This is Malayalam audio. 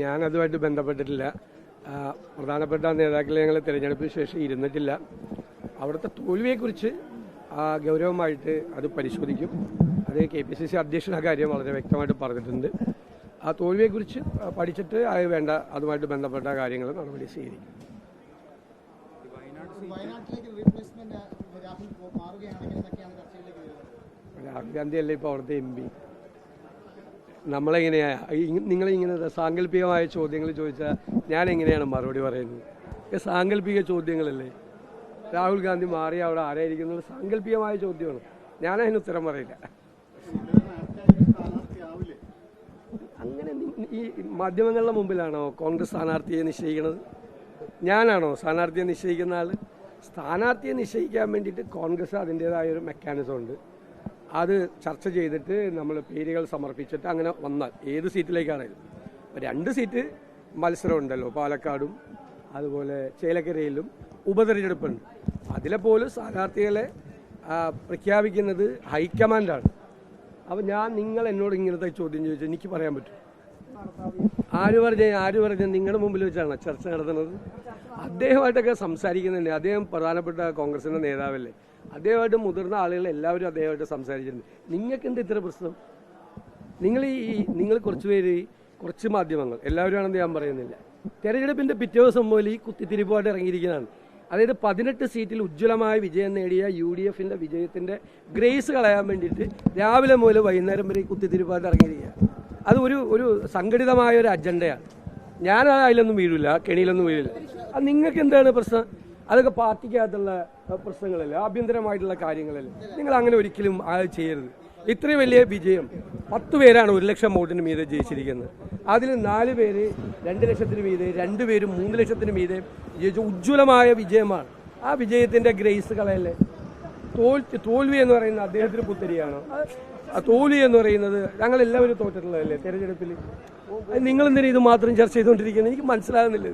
ഞാൻ അതുമായിട്ട് ബന്ധപ്പെട്ടിട്ടില്ല പ്രധാനപ്പെട്ട നേതാക്കളെ ഞങ്ങൾ തിരഞ്ഞെടുപ്പിന് ശേഷം ഇരുന്നിട്ടില്ല. അവിടുത്തെ തോൽവിയെക്കുറിച്ച് ഗൗരവമായിട്ട് അത് പരിശോധിക്കും. അത് കെ പി സി സി അധ്യക്ഷൻ ആ കാര്യം വളരെ വ്യക്തമായിട്ട് പറഞ്ഞിട്ടുണ്ട്. ആ തോൽവിയെക്കുറിച്ച് പഠിച്ചിട്ട് അത് വേണ്ട അതുമായിട്ട് ബന്ധപ്പെട്ട കാര്യങ്ങൾ നടപടി സ്വീകരിക്കും. രാഹുൽ ഗാന്ധിയല്ലേ ഇപ്പോൾ അവിടുത്തെ എം പി? നമ്മളെങ്ങനെയാ? ഈ- നിങ്ങളിങ്ങനെ സാങ്കല്പികമായ ചോദ്യങ്ങൾ ചോദിച്ചാൽ ഞാൻ എങ്ങനെയാണ് മറുപടി പറയുന്നത്? സാങ്കല്പിക ചോദ്യങ്ങളല്ലേ? രാഹുൽ ഗാന്ധി മാറി അവിടെ ആരായിരിക്കുന്നത് സാങ്കല്പികമായ ചോദ്യമാണ്. ഞാൻ അതിന് ഉത്തരം പറയില്ല. അങ്ങനെ ഈ മാധ്യമങ്ങളുടെ മുമ്പിലാണോ കോൺഗ്രസ് സ്ഥാനാർത്ഥിയെ നിശ്ചയിക്കുന്നത് ഞാനാണോ സ്ഥാനാർത്ഥിയെ നിശ്ചയിക്കുന്ന ആൾ സ്ഥാനാർത്ഥിയെ നിശ്ചയിക്കാൻ വേണ്ടിയിട്ട് കോൺഗ്രസ് അതിന്റെതായ ഒരു മെക്കാനിസം ഉണ്ട്. അത് ചർച്ച ചെയ്തിട്ട് നമ്മൾ പേരുകൾ സമർപ്പിച്ചിട്ട് അങ്ങനെ വന്നാൽ ഏത് സീറ്റിലേക്കാണെങ്കിലും രണ്ട് സീറ്റ് മത്സരമുണ്ടല്ലോ പാലക്കാടും അതുപോലെ ചേലക്കരയിലും ഉപതെരഞ്ഞെടുപ്പുണ്ട്. അതിലെ പോലും സ്ഥാനാർത്ഥികളെ പ്രഖ്യാപിക്കുന്നത് ഹൈക്കമാൻഡാണ്. അപ്പം ഞാൻ നിങ്ങൾ എന്നോട് ഇങ്ങനത്തെ ചോദ്യം ചോദിച്ചാൽ എനിക്ക് പറയാൻ പറ്റും. ആര് പറഞ്ഞ ആര് പറഞ്ഞ നിങ്ങളുടെ മുമ്പിൽ വെച്ചാണ് ചർച്ച നടത്തുന്നത്. അദ്ദേഹമായിട്ടൊക്കെ സംസാരിക്കുന്നുണ്ട്. അദ്ദേഹം പ്രധാനപ്പെട്ട കോൺഗ്രസിന്റെ നേതാവല്ലേ. അദ്ദേഹമായിട്ട് മുതിർന്ന ആളുകൾ എല്ലാവരും അദ്ദേഹമായിട്ട് സംസാരിച്ചിട്ടുണ്ട്. നിങ്ങൾക്ക് എന്ത് ഇത്ര പ്രശ്നം? നിങ്ങൾ ഈ നിങ്ങൾ കുറച്ച് പേര് കുറച്ച് മാധ്യമങ്ങൾ. എല്ലാവരും ആണെന്ന് ഞാൻ പറയുന്നില്ല. തെരഞ്ഞെടുപ്പിന്റെ പിറ്റേ ദിവസം മുതൽ ഈ കുത്തിത്തിരിപ്പുമായിട്ട് ഇറങ്ങിയിരിക്കുന്നതാണ്. അതായത് പതിനെട്ട് സീറ്റിൽ ഉജ്ജ്വലമായ വിജയം നേടിയ യു ഡി എഫിന്റെ വിജയത്തിന്റെ ഗ്രേസ് കളയാൻ വേണ്ടിയിട്ട് രാവിലെ മുതൽ വൈകുന്നേരം വരെ ഈ കുത്തിത്തിരിപ്പായിട്ട് ഇറങ്ങിയിരിക്കുക അത് ഒരു ഒരു സംഘടിതമായ ഒരു അജണ്ടയാണ്. ഞാൻ അതിലൊന്നും വീഴില്ല കെണിയിലൊന്നും വീഴില്ല അത് നിങ്ങൾക്ക് എന്താണ് പ്രശ്നം? അതൊക്കെ പാർട്ടിക്കകത്തുള്ള പ്രശ്നങ്ങളല്ലേ ആഭ്യന്തരമായിട്ടുള്ള കാര്യങ്ങളല്ലേ. നിങ്ങൾ അങ്ങനെ ഒരിക്കലും അത് ചെയ്യരുത്. ഇത്രയും വലിയ വിജയം പത്ത് പേരാണ് ഒരു ലക്ഷം വോട്ടിന് മീതെ ജയിച്ചിരിക്കുന്നത്. അതിൽ നാല് പേര് രണ്ട് ലക്ഷത്തിന് മീതെ രണ്ട് പേര് മൂന്ന് ലക്ഷത്തിന് മീതെ ജയിച്ച ഉജ്ജ്വലമായ വിജയമാണ്. ആ വിജയത്തിന്റെ ഗ്രേസ് കളയല്ലേ? തോൽ തോൽവി എന്ന് പറയുന്ന അദ്ദേഹത്തിന് പുത്തരിയാണ് ആ തോൽവി എന്ന് പറയുന്നത് ഞങ്ങൾ എല്ലാവരും തോറ്റിട്ടുള്ളതല്ലേ തെരഞ്ഞെടുപ്പിൽ നിങ്ങൾ എന്തിനാ ഇത് മാത്രം ചർച്ച ചെയ്തുകൊണ്ടിരിക്കുന്നത്? എനിക്ക് മനസ്സിലാകുന്നില്ല